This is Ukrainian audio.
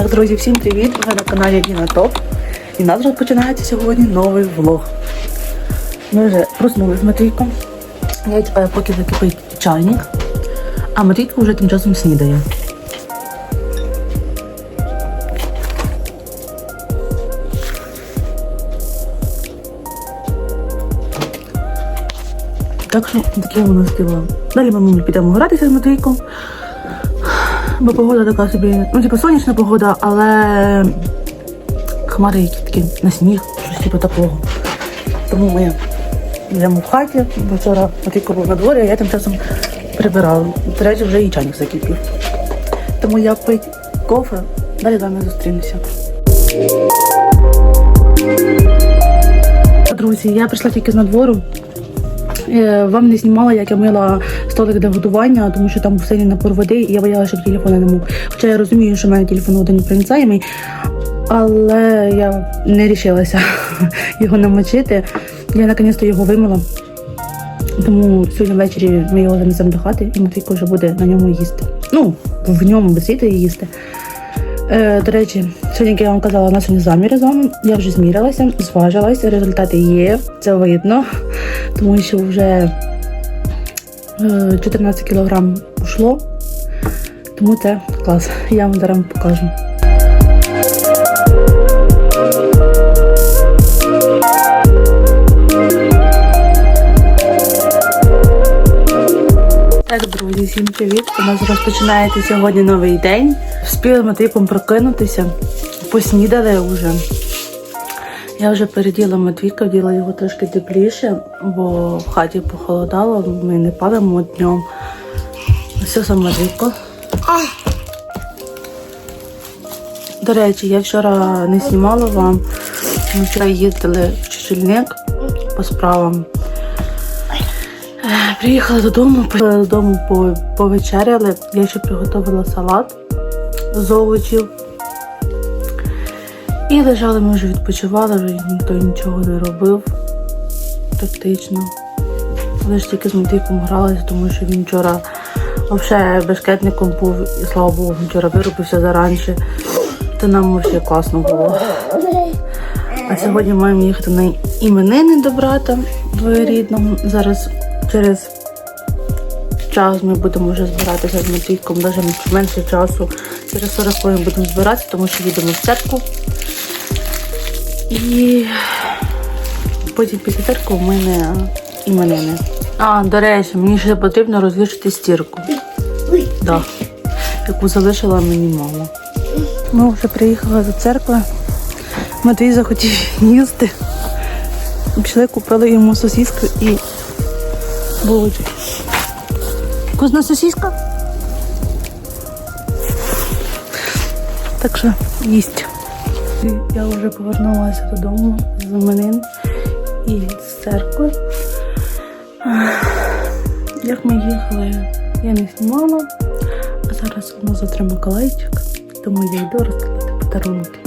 Так, друзі, всім привіт! Ви на каналі Діна Топ. І в нас розпочинається сьогодні новий влог. Ми вже проснулися з Матвійком. Я чекаю, поки закипить чайник, а Матвійко вже тим часом снідає. Так що таке у нас діло. Далі ми підемо гратися з Матвійком. Бо погода така собі, ну типу сонячна погода, але хмари які такі на сніг, щось типу такого. Тому ми йдемо в хаті, бо вчора Матвійко був на дворі, а я тим часом прибирала. До речі, вже і чайник закипів. Тому я пить кофе, далі з вами зустрінуся. Друзі, я прийшла тільки з надвору. Е, Вам не знімала, як я мила столик для годування, тому що там був сильний напор води, і я боялася, щоб телефон не мов. Хоча я розумію, що в мене телефон один непроницаємий, але я не рішилася його намочити. Я наконець його вимила. Тому сьогодні ввечері ми його занесемо до хати, і Матвійко вже буде на ньому їсти. Ну, в ньому висіти і їсти. Е, до речі, сьогодні, я вам казала, нас сьогодні заміри з вами. Я вже змірилася, зважилася, результати є, це видно, тому що вже е, 14 кілограм ушло, тому це клас. Я вам зараз покажу. Друзі, всім привіт! У нас розпочинається сьогодні новий день. Вспіли ми типом прокинутися, поснідали вже. Я вже переділа Матвійка, вділа його трошки тепліше, бо в хаті похолодало, ми не палимо днем. Все сам Матвійко. До речі, я вчора не знімала вам. Ми вчора їздили в Чечільник по справам. Е, Приїхала додому, по- додому по- повечеряли. Я ще приготувала салат з овочів. І лежали, ми вже відпочивали, вже ніхто нічого не робив тактично. Але ж тільки з Матвійком гралися, тому що він вчора взагалі бешкетником був, і слава Богу, він вчора виробився заранше. То нам взагалі класно було. А сьогодні маємо їхати на іменини до брата двоюрідного. Зараз через час ми будемо вже збиратися з Матвійком, навіть менше часу. Через 40 хвилин будемо збиратися, тому що їдемо в церкву. І потім після церкви у мене іменини. А, до речі, мені ще потрібно розвішати стірку. Да. Яку залишила мені мама. Ми вже приїхали до церкви. Матвій захотів їсти. Пішли, купили йому сосиску і булочки. Вкусна сосиска? Так що їсть. Я вже повернулася додому з іменин і з церкви. Як ми їхали, я не знімала. А зараз нас завтра Миколайчик, тому я йду розкладати подарунки.